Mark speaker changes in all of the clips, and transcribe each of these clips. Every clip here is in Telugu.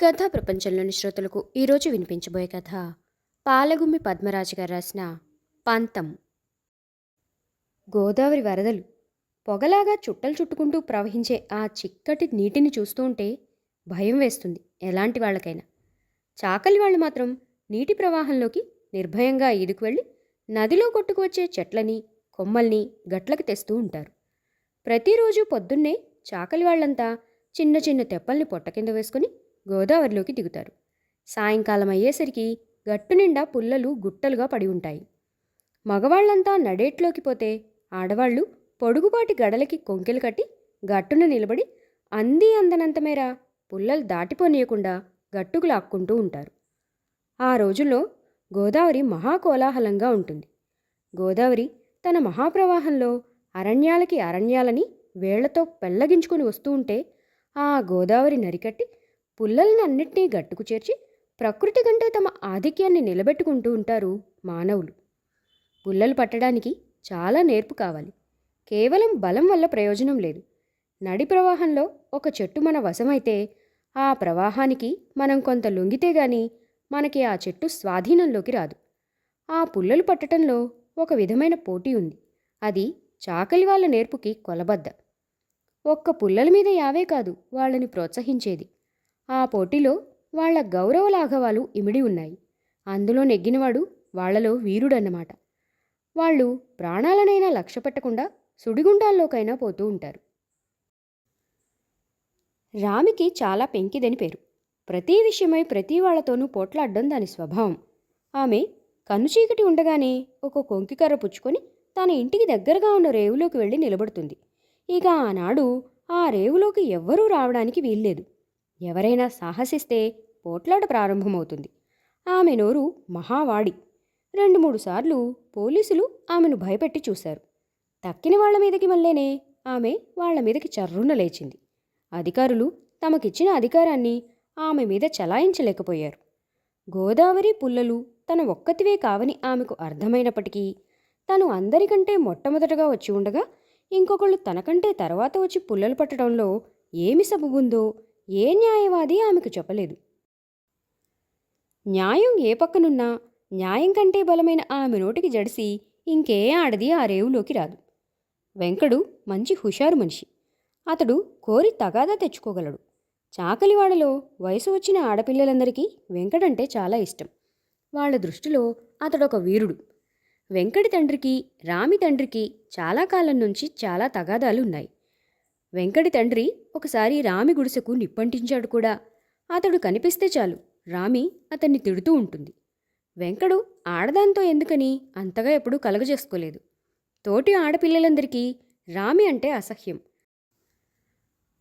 Speaker 1: కథా ప్రపంచంలోని శ్రోతలకు ఈరోజు వినిపించబోయే కథ. పాలగుమ్మి పద్మరాజు గారు రాసిన పంతం. గోదావరి వరదలు పొగలాగా చుట్టలు చుట్టుకుంటూ ప్రవహించే ఆ చిక్కటి నీటిని చూస్తూ ఉంటే భయం వేస్తుంది ఎలాంటి వాళ్ళకైనా. చాకలి వాళ్ళు మాత్రం నీటి ప్రవాహంలోకి నిర్భయంగా ఈదుకు వెళ్ళి నదిలో కొట్టుకువచ్చే చెట్లని కొమ్మల్ని గట్లకి తెస్తూ ఉంటారు. ప్రతిరోజు పొద్దున్నే చాకలి వాళ్ళంతా చిన్న చిన్న తెప్పల్ని పొట్ట కింద వేసుకుని గోదావరిలోకి దిగుతారు. సాయంకాలం అయ్యేసరికి గట్టు నిండా పుల్లలు గుట్టలుగా పడి ఉంటాయి. మగవాళ్ళంతా నడేట్లోకి పోతే ఆడవాళ్ళు పొడుగుపాటి గడలకి కొంకెలు కట్టి గట్టున నిలబడి అంది అందనంత మేర పుల్లలు దాటిపోనీయకుండా గట్టుకు లాక్కుంటూ ఉంటారు. ఆ రోజుల్లో గోదావరి మహాకోలాహలంగా ఉంటుంది. గోదావరి తన మహాప్రవాహంలో అరణ్యాలకి అరణ్యాలని వేళ్ళతో పెళ్ళగించుకుని వస్తూ ఉంటే ఆ గోదావరి నరికట్టి పుల్లలనన్నిటినీ గట్టుకు చేర్చి ప్రకృతి కంటే తమ ఆధిక్యాన్ని నిలబెట్టుకుంటూ ఉంటారు మానవులు. పుల్లలు పట్టడానికి చాలా నేర్పు కావాలి. కేవలం బలం వల్ల ప్రయోజనం లేదు. నడి ప్రవాహంలో ఒక చెట్టు మన వశమైతే ఆ ప్రవాహానికి మనం కొంత లొంగితే గాని మనకి ఆ చెట్టు స్వాధీనంలోకి రాదు. ఆ పుల్లలు పట్టటంలో ఒక విధమైన పోటీ ఉంది. అది చాకలి వాళ్ళ నేర్పుకి కొలబద్ద. ఒక్క పుల్లల మీద యావే కాదు వాళ్ళని ప్రోత్సహించేది. ఆ పోటీలో వాళ్ళ గౌరవ లాఘవాలు ఇమిడి ఉన్నాయి. అందులో నెగ్గినవాడు వాళ్ళలో వీరుడన్నమాట. వాళ్ళు ప్రాణాలనైనా లక్ష్య పెట్టకుండా సుడిగుండాల్లోకైనా పోతూ ఉంటారు. రామికి చాలా పెంకిదని పేరు. ప్రతి విషయమై ప్రతి వాళ్ళతోనూ పోట్లాడడం దాని స్వభావం. ఆమె కనుచీకటి ఉండగానే ఒక కొంకికర్ర పుచ్చుకొని తన ఇంటికి దగ్గరగా ఉన్న రేవులోకి వెళ్ళి నిలబడుతుంది. ఇక ఆనాడు ఆ రేవులోకి ఎవ్వరూ రావడానికి వీల్లేదు. ఎవరైనా సాహసిస్తే పోట్లాట ప్రారంభమవుతుంది. ఆమె నోరు మహావాడి. రెండు మూడు సార్లు పోలీసులు ఆమెను భయపెట్టి చూశారు. తక్కిన వాళ్ళ మీదకి మళ్ళేనే ఆమె వాళ్ళ మీదకి చర్రున లేచింది. అధికారులు తమకిచ్చిన అధికారాన్ని ఆమె మీద చలాయించలేకపోయారు. గోదావరి పుల్లలు తన ఒక్కతివే కావని ఆమెకు అర్థమైనప్పటికీ తను అందరికంటే మొట్టమొదటగా వచ్చి ఉండగా ఇంకొకళ్ళు తనకంటే తర్వాత వచ్చి పుల్లలు పట్టడంలో ఏమి సబబుందో ఏ న్యాయవాది ఆమెకు చెప్పలేదు. న్యాయం ఏ పక్కనున్నా న్యాయం కంటే బలమైన ఆమె నోటికి జడిసి ఇంకే ఆడది ఆ రేవులోకి రాదు. వెంకడు మంచి హుషారు మనిషి. అతడు కోరి తగాదా తెచ్చుకోగలడు. చాకలివాడలో వయసు వచ్చిన ఆడపిల్లలందరికీ వెంకడంటే చాలా ఇష్టం. వాళ్ళ దృష్టిలో అతడొక వీరుడు. వెంకటి తండ్రికి రామి తండ్రికి చాలా కాలం నుంచి చాలా తగాదాలు ఉన్నాయి వెంకటి తండ్రి ఒకసారి రామి గుడిసెకు నిప్పంటించాడు కూడా. అతడు కనిపిస్తే చాలు. రామి అతన్ని తిడుతూ ఉంటుంది. వెంకడు ఆడదాంతో ఎందుకని అంతగా ఎప్పుడూ కలగజేసుకోలేదు. తోటి ఆడపిల్లలందరికీ రామి అంటే అసహ్యం.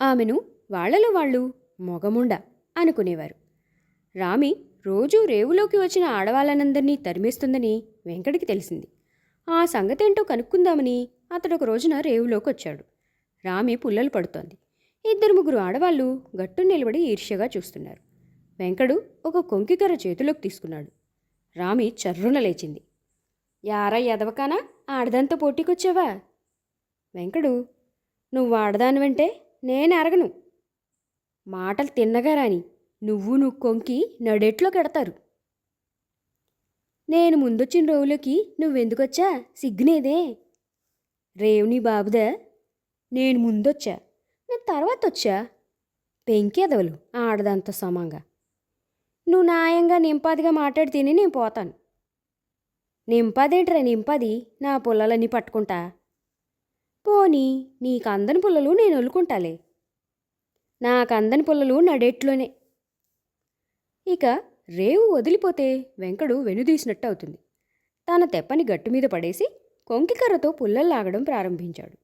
Speaker 1: ఆమెను వాళ్ళలో వాళ్ళు మొగముండ అనుకునేవారు. రామి రోజూ రేవులోకి వచ్చిన ఆడవాళ్ళనందరినీ తరిమేస్తుందని వెంకటికి తెలిసింది. ఆ సంగతేంటో కనుక్కుందామని అతడు ఒక రోజున రేవులోకి వచ్చాడు రామి పుల్లలు పడుతోంది. ఇద్దరు ముగ్గురు ఆడవాళ్ళు గట్టు నిలబడి ఈర్ష్యగా చూస్తున్నారు. వెంకడు ఒక కొంకికర్ర చేతిలోకి తీసుకున్నాడు. రామి చర్రున లేచింది. యారా ఎదవకానా ఆడదాంతో పోటీకొచ్చావా? వెంకడు నువ్వు ఆడదానివంటే నేను అరగను. మాటలు తిన్నగా రాని నువ్వు నువ్వు కొంకి నడేట్లో కెడతారు. నేను ముందొచ్చిన రోజులకి నువ్వెందుకొచ్చా? సిగ్గునేదే రేవుని బాబుదా? నేను ముందొచ్చా? నేను తర్వాత వచ్చా పెంకేదవలు ఆడదంత సమంగా. నువ్వు న్యాయంగా నింపాదిగా మాట్లాడి తిని నేను పోతాను. నింపాదేంట్రా నింపాది? నా పుల్లలన్నీ పట్టుకుంటా. పోనీ నీకు అందని పుల్లలు నేను ఒల్లుకుంటాలే. నాకు అందని పుల్లలు నడేట్లోనే. ఇక రేవు వదిలిపోతే వెంకడు వెనుదీసినట్టు అవుతుంది. తన తెప్పని గట్టు మీద పడేసి కొంకికర్రతో పుల్లలు లాగడం ప్రారంభించాడు.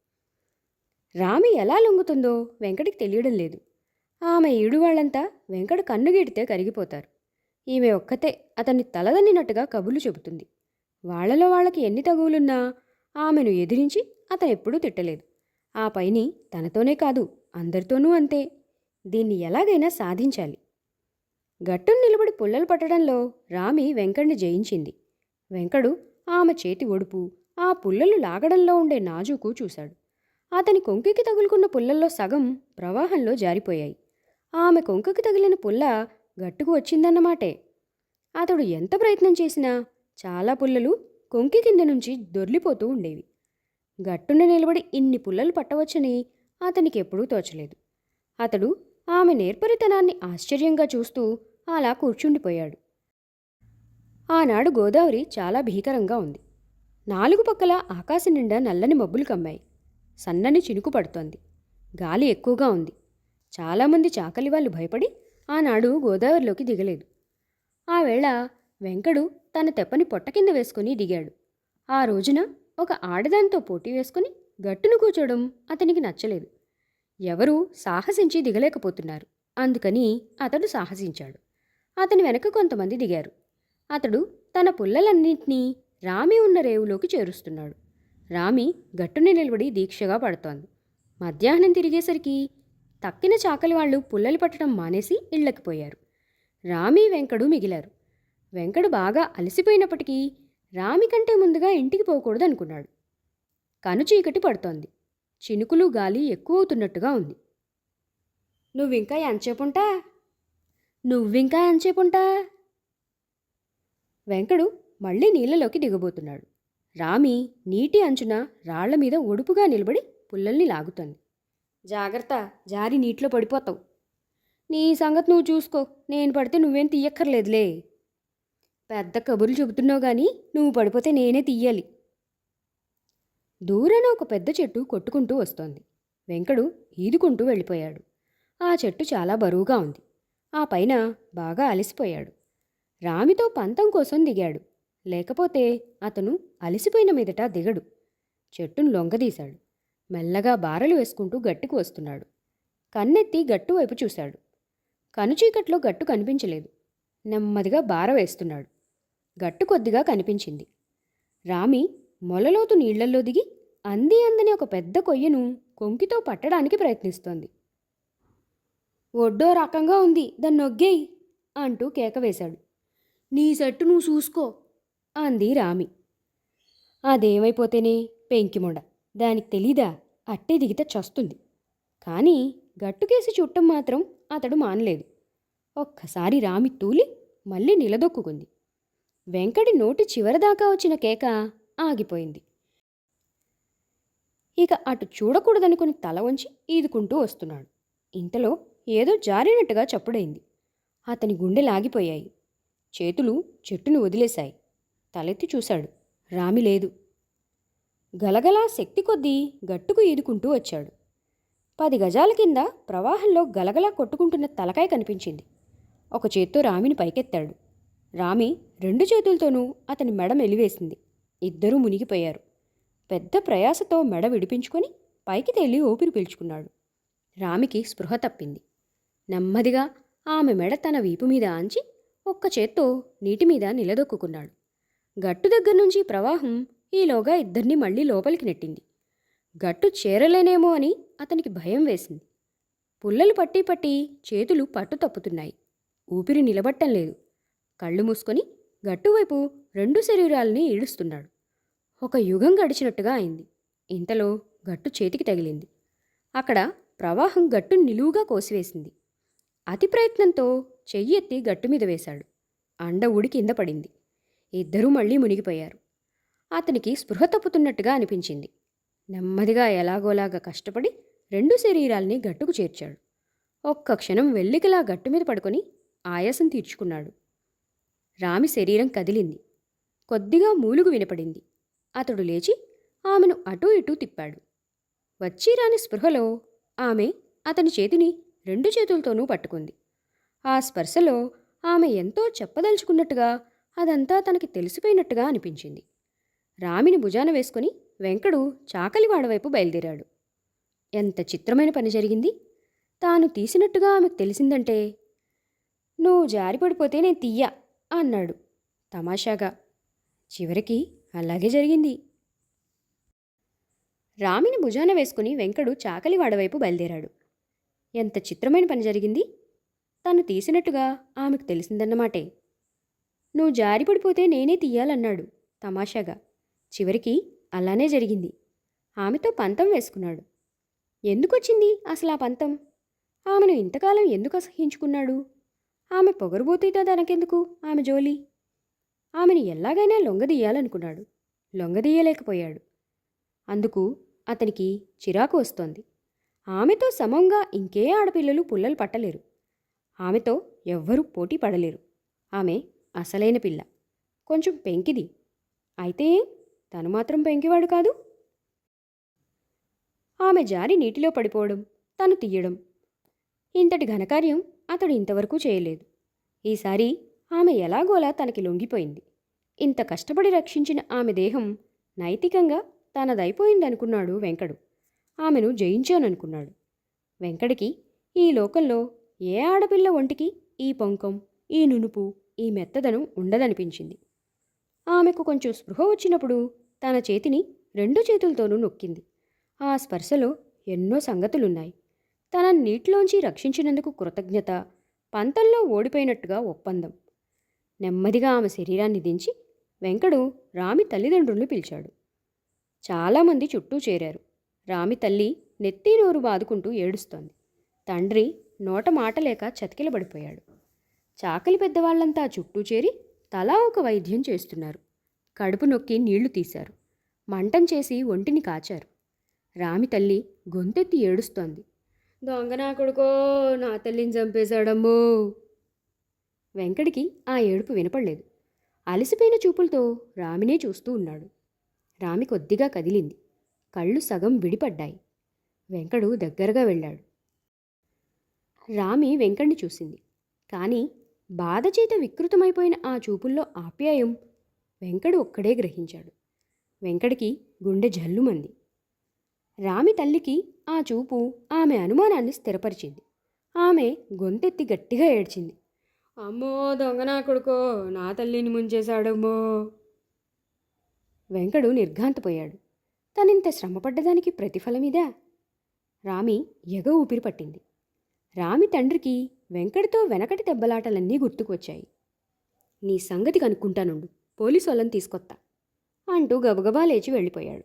Speaker 1: రామి ఎలా లొంగుతుందో వెంకటికి తెలియడం లేదు. ఆమె ఈడు వాళ్ళంతా వెంకట కన్నుగీడితే కరిగిపోతారు. ఈమె ఒక్కతే అతన్ని తలదన్నినట్టుగా కబులు చెబుతుంది. వాళ్ళలో వాళ్ళకి ఎన్ని తగువులున్నా ఆమెను ఎదిరించి అతను ఎప్పుడూ తిట్టలేదు. ఆ పైని తనతోనే కాదు అందరితోనూ అంతే. దీన్ని ఎలాగైనా సాధించాలి. గట్టును నిలబడి పుల్లలు పట్టడంలో రామి వెంకడిని జయించింది. వెంకడు ఆమె చేతి ఒడుపు ఆ పుల్లలు లాగడంలో ఉండే నాజుకు చూశాడు. అతని కొంకికి తగులుకున్న పుల్లల్లో సగం ప్రవాహంలో జారిపోయాయి. ఆమె కొంకకి తగిలిన పుల్ల గట్టుకు వచ్చిందన్నమాటే. అతడు ఎంత ప్రయత్నం చేసినా చాలా పుల్లలు కొంకి కింద నుంచి దొర్లిపోతూ ఉండేవి. గట్టున నిలబడి ఇన్ని పుల్లలు పట్టవచ్చని అతనికి ఎప్పుడూ తోచలేదు. అతడు ఆమె నేర్పరితనాన్ని ఆశ్చర్యంగా చూస్తూ అలా కూర్చుండిపోయాడు. ఆనాడు గోదావరి చాలా భీకరంగా ఉంది. నాలుగు పక్కల ఆకాశం నిండా నల్లని మబ్బులు కమ్మాయి. సన్నని చినుకు పడుతోంది. గాలి ఎక్కువగా ఉంది. చాలామంది చాకలి వాళ్ళు భయపడి ఆనాడు గోదావరిలోకి దిగలేదు. ఆ వేళ వెంకడు తన తెప్పని పొట్ట కింద వేసుకుని దిగాడు. ఆ రోజున ఒక ఆడదానితో పోటీ వేసుకుని గట్టును కూర్చోవడం అతనికి నచ్చలేదు. ఎవరూ సాహసించి దిగలేకపోతున్నారు. అందుకని అతడు సాహసించాడు. అతని వెనక కొంతమంది దిగారు. అతడు తన పుల్లలన్నింటినీ రామి ఉన్న రేవులోకి చేరుస్తున్నాడు. రామి గట్టుని నిలబడి దీక్షగా పడుతోంది. మధ్యాహ్నం తిరిగేసరికి తక్కిన చాకలి వాళ్ళు పుల్లలు పట్టడం మానేసి ఇళ్ళకి పోయారు. రామి వెంకడు మిగిలారు. వెంకడు బాగా అలసిపోయినప్పటికీ రామి కంటే ముందుగా ఇంటికి పోకూడదు అనుకున్నాడు కనుచీకటి పడుతోంది. చినుకులు గాలి ఎక్కువవుతున్నట్టుగా ఉంది. నువ్వింకా ఎంతసేపుంటా? నువ్వింకా ఎంతసేపుంటా? వెంకడు మళ్ళీ నీళ్ళలోకి దిగబోతున్నాడు. రామి నీటి అంచున రాళ్ళ మీద ఒడుపుగా నిలబడి పుల్లల్ని లాగుతోంది. జాగ్రత్త జారి నీటిలో పడిపోతావు. నీ సంగతి నువ్వు చూసుకో నేను పడితే నువ్వేం తీయక్కర్లేదులే. పెద్ద కబుర్లు చెబుతున్నావు కానీ నువ్వు పడిపోతే నేనే తీయాలి. దూరాన ఒక పెద్ద చెట్టు కొట్టుకుంటూ వస్తోంది. వెంకడు ఈదుకుంటూ వెళ్ళిపోయాడు. ఆ చెట్టు చాలా బరువుగా ఉంది. ఆ పైన బాగా అలసిపోయాడు. రామితో పంతం కోసం దిగాడు. లేకపోతే అతను అలసిపోయిన మీదట దిగడు. చెట్టును లొంగదీశాడు. మెల్లగా బారలు వేసుకుంటూ గట్టుకు వస్తున్నాడు. కన్నెత్తి గట్టు వైపు చూశాడు. కనుచీకట్లో గట్టు కనిపించలేదు. నెమ్మదిగా బార వేస్తున్నాడు. గట్టు కొద్దిగా కనిపించింది. రామి మొలలోతు నీళ్ళల్లో దిగి అంది అందని ఒక పెద్ద కొయ్యను కొంకితో పట్టడానికి ప్రయత్నిస్తోంది. ఒడ్డో రకంగా ఉంది. దాన్ని నొగ్గేయి అంటూ కేక వేశాడు. నీ సెట్టు నువ్వు చూసుకో. అంది రామి. అదేమైపోతేనే పెంకిమొండ దానికి తెలీదా? అట్టే దిగితే చస్తుంది. కానీ గట్టుకేసి చుట్టం మాత్రం అతడు మానలేదు. ఒక్కసారి రామి తూలి మళ్ళీ నిలదొక్కుంది వెంకటి నోటి చివరిదాకా వచ్చిన కేక ఆగిపోయింది. ఇక అటు చూడకూడదనుకుని తల వంచి ఈదుకుంటూ వస్తున్నాడు. ఇంతలో ఏదో జారినట్టుగా చప్పుడైంది. అతని గుండె లాగిపోయాయి. చేతులు చెట్టును వదిలేశాయి. తలెత్తి చూశాడు. రామి లేదు. గలగలా శక్తి కొద్దీ గట్టుకు ఈదుకుంటూ వచ్చాడు. పది గజాల కింద ప్రవాహంలో గలగలా కొట్టుకుంటున్న తలకాయ కనిపించింది. ఒక చేత్తో రామిని పైకెత్తాడు. రామి రెండు చేతులతోనూ అతని మెడ మెలివేసింది. ఇద్దరూ మునిగిపోయారు. పెద్ద ప్రయాసతో మెడ విడిపించుకొని పైకి తేలి ఊపిరి పీల్చుకున్నాడు. రామికి స్పృహ తప్పింది. నెమ్మదిగా ఆమె మెడ తన వీపు మీద ఆంచి ఒక్క చేత్తో నీటి మీద నిలదొక్కున్నాడు గట్టు దగ్గర నుంచి ప్రవాహం ఈలోగా ఇద్దరిని మళ్ళీ లోపలికి నెట్టింది. గట్టు చేరలేనేమో అని అతనికి భయం వేసింది. పుల్లలు పట్టి పట్టి చేతులు పట్టు తప్పుతున్నాయి. ఊపిరి నిలబట్టం లేదు. కళ్ళు మూసుకొని గట్టువైపు రెండు శరీరాల్ని ఈడుస్తున్నాడు. ఒక యుగం గడిచినట్టుగా అయింది. ఇంతలో గట్టు చేతికి తగిలింది. అక్కడ ప్రవాహం గట్టు నిలువుగా కోసివేసింది. అతి ప్రయత్నంతో చెయ్యి ఎత్తి గట్టు మీద వేశాడు. అండ ఊడి కింద పడింది. ఇద్దరూ మళ్ళీ మునిగిపోయారు. అతనికి స్పృహ తప్పుతున్నట్టుగా అనిపించింది. నెమ్మదిగా ఎలాగోలాగా కష్టపడి రెండు శరీరాల్ని గట్టుకు చేర్చాడు. ఒక్క క్షణం వెల్లికిలా గట్టు మీద పడుకొని ఆయాసం తీర్చుకున్నాడు. రామి శరీరం కదిలింది. కొద్దిగా మూలుగు వినపడింది. అతడు లేచి ఆమెను అటూ ఇటూ తిప్పాడు. వచ్చి రాని స్పృహలో ఆమె అతని చేతిని రెండు చేతులతోనూ పట్టుకుంది. ఆ స్పర్శలో ఆమె ఎంతో చెప్పదలుచుకున్నట్టుగా అదంతా తనకి తెలిసిపోయినట్టుగా అనిపించింది. రామిని భుజాన వేసుకుని వెంకడు చాకలివాడ వైపు బయలుదేరాడు. ఎంత చిత్రమైన పని జరిగింది? తాను తీసినట్టుగా ఆమెకు తెలిసిందంటే నువ్వు జారిపడిపోతే నేను తీయా అన్నాడు తమాషాగా. చివరికి అలాగే జరిగింది. రామిని భుజాన వేసుకుని వెంకడు చాకలివాడ వైపు బయలుదేరాడు. ఎంత చిత్రమైన పని జరిగింది? తను తీసినట్టుగా ఆమెకు తెలిసిందన్నమాటే. నువ్వు జారిపడిపోతే నేనే తీయాలన్నాడు తమాషాగా. చివరికి అలానే జరిగింది. ఆమెతో పంతం వేసుకున్నాడు. ఎందుకొచ్చింది అసలు ఆ పంతం? ఆమెను ఇంతకాలం ఎందుకు అసహించుకున్నాడు ఆమె పొగరుబోతేతో తనకెందుకు ఆమె జోలి? ఆమెను ఎలాగైనా లొంగదీయాలనుకున్నాడు లొంగదీయలేకపోయాడు అందుకు అతనికి చిరాకు వస్తోంది. ఆమెతో సమంగా ఇంకే ఆడపిల్లలు పుల్లలు పట్టలేరు. ఆమెతో ఎవ్వరూ పోటీ పడలేరు. ఆమె అసలైన పిల్ల. కొంచెం పెంకిది. అయితే తను మాత్రం పెంకివాడు కాదు. ఆమె జారి నీటిలో పడిపోవడం తను తీయడం ఇంతటి ఘనకార్యం అతడు ఇంతవరకు చేయలేదు. ఈసారి ఆమె ఎలాగోలా తనకి లొంగిపోయింది. ఇంత కష్టపడి రక్షించిన ఆమె దేహం నైతికంగా తనదైపోయిందనుకున్నాడు వెంకడు. ఆమెను జయించాననుకున్నాడు. వెంకడికి ఈ లోకంలో ఏ ఆడపిల్ల ఒంటికి ఈ పొంకం ఈ నునుపు ఈ మెత్తదనం ఉండదనిపించింది. ఆమెకు కొంచెం స్పృహ వచ్చినప్పుడు తన చేతిని రెండు చేతులతోనూ నొక్కింది. ఆ స్పర్శలో ఎన్నో సంగతులున్నాయి. తన నీటిలోంచి రక్షించినందుకు కృతజ్ఞత పంతంలో ఓడిపోయినట్టుగా ఒప్పందం. నెమ్మదిగా ఆమె శరీరాన్ని దించి వెంకడు రామి తల్లిదండ్రులను పిలిచాడు. చాలామంది చుట్టూ చేరారు. రామి తల్లి నెత్తి నోరు బాదుకుంటూ ఏడుస్తోంది. తండ్రి నోట మాట లేక చతికిలబడిపోయాడు. చాకలి పెద్దవాళ్ళంతా చుట్టూ చేరి తలా ఒక వైద్యం చేస్తున్నారు. కడుపు నొక్కి నీళ్ళు తీశారు. మంటం చేసి ఒంటిని కాచారు. రామి తల్లి గొంతెత్తి ఏడుస్తోంది. దొంగ నా కొడుకో నా తల్లిని చంపేశాడమ్మో. వెంకటికి ఆ ఏడుపు వినపడలేదు. అలసిపోయిన చూపులతో రామినే చూస్తూ ఉన్నాడు. రామి కొద్దిగా కదిలింది. కళ్ళు సగం విడిపడ్డాయి. వెంకడు దగ్గరగా వెళ్ళాడు. రామి వెంకడిని చూసింది. కానీ బాధచేత వికృతమైపోయిన ఆ చూపుల్లో ఆప్యాయం వెంకడు ఒక్కడే గ్రహించాడు. వెంకడికి గుండె జల్లుమంది. రామి తల్లికి ఆ చూపు ఆమె అనుమానాన్ని స్థిరపరిచింది. ఆమె గొంతెత్తి గట్టిగా ఏడ్చింది. అమ్మో దొంగ నా కొడుకో నా తల్లిని ముంచేశాడమ్మో వెంకడు నిర్ఘాంతపోయాడు. తనింత శ్రమపడ్డదానికి ప్రతిఫలమిదా? రామి ఎగ ఊపిరి పట్టింది. రామి తండ్రికి వెంకటితో వెనకటి దెబ్బలాటలన్నీ గుర్తుకొచ్చాయి. నీ సంగతి కనుక్కుంటానుండు పోలీసు వాళ్ళని తీసుకొత్తా అంటూ గబగబా లేచి వెళ్ళిపోయాడు.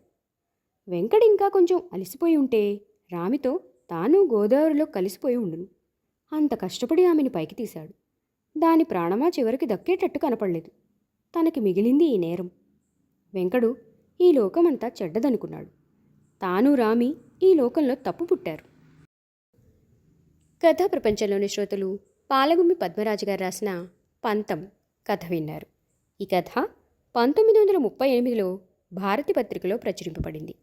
Speaker 1: వెంకట ఇంకా కొంచెం అలసిపోయి ఉంటే రామితో తాను గోదావరిలో కలిసిపోయి ఉండును. అంత కష్టపడి ఆమెను పైకి తీశాడు. దాని ప్రాణమా చివరికి దక్కేటట్టు కనపడలేదు. తనకి మిగిలింది ఈ నేరం. వెంకడు ఈ లోకమంతా చెడ్డదనుకున్నాడు. తాను రామి ఈ లోకంలో తప్పు పుట్టారు. కథా ప్రపంచంలోని శ్రోతలు పాలగుమ్మి పద్మరాజు గారు రాసిన పంతం కథ విన్నారు. ఈ కథ పంతొమ్మిది వందల ముప్పై ఎనిమిదిలో భారతి పత్రికలో ప్రచురింపబడింది.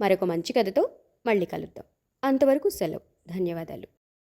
Speaker 1: మరొక మంచి కథతో మళ్ళీ కలుద్దాం. అంతవరకు సెలవు. ధన్యవాదాలు.